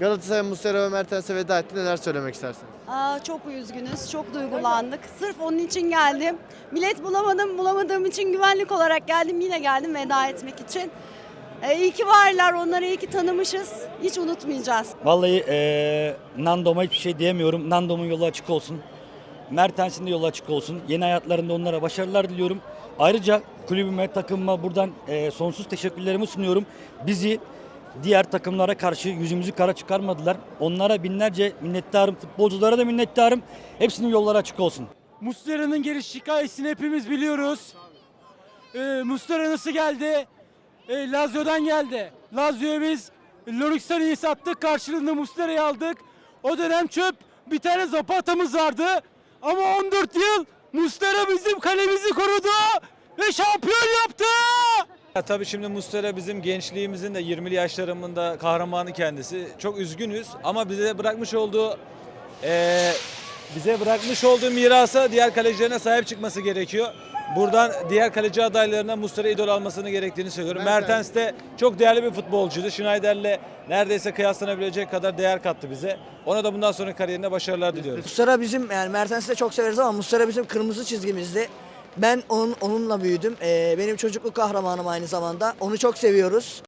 Galatasaray Muslera ve Mertens'e veda etti. Neler söylemek istersiniz? Aa, çok üzgünüz, çok duygulandık. Sırf onun için geldim. Bilet bulamadım, bulamadığım için güvenlik olarak geldim. Yine geldim veda etmek için. Ee, iyi ki varlar, onları iyi ki tanımışız. Hiç unutmayacağız. Vallahi eee Nando'ma hiçbir şey diyemiyorum. Nando'mun yolu açık olsun. Mertens'in de yolu açık olsun. Yeni hayatlarında onlara başarılar diliyorum. Ayrıca kulübüme, takımıma buradan eee, sonsuz teşekkürlerimi sunuyorum. Bizi diğer takımlara karşı yüzümüzü kara çıkarmadılar. Onlara binlerce minnettarım. Futbolculara da minnettarım. Hepsinin yolları açık olsun. Muslera'nın geliş hikayesini hepimiz biliyoruz. Ee, Muslera nasıl geldi? Ee, Lazio'dan geldi. Lazio'ya biz Lorixani'yi sattık. Karşılığında Muslera'yı aldık. O dönem çöp. Bir tane Zapata'mız vardı. Ama 14 yıl Muslera bizim kalemizi korudu. Ve şampiyon yaptı. Ya tabii şimdi Mustera bizim gençliğimizin de 20'li yaşlarımında kahramanı kendisi. Çok üzgünüz ama bize bırakmış olduğu eee, bize bırakmış olduğu mirasa diğer kalecilerine sahip çıkması gerekiyor. Buradan diğer kaleci adaylarına Mustera idol almasını gerektiğini söylüyorum. Mertens. Mertens de çok değerli bir futbolcuydu. Schneider'le neredeyse kıyaslanabilecek kadar değer kattı bize. Ona da bundan sonra kariyerine başarılar diliyoruz. Muslera bizim yani Mertens'i de çok severiz ama Muslera bizim kırmızı çizgimizdi. Ben onun onunla büyüdüm. Ee, benim çocukluk kahramanım aynı zamanda. Onu çok seviyoruz.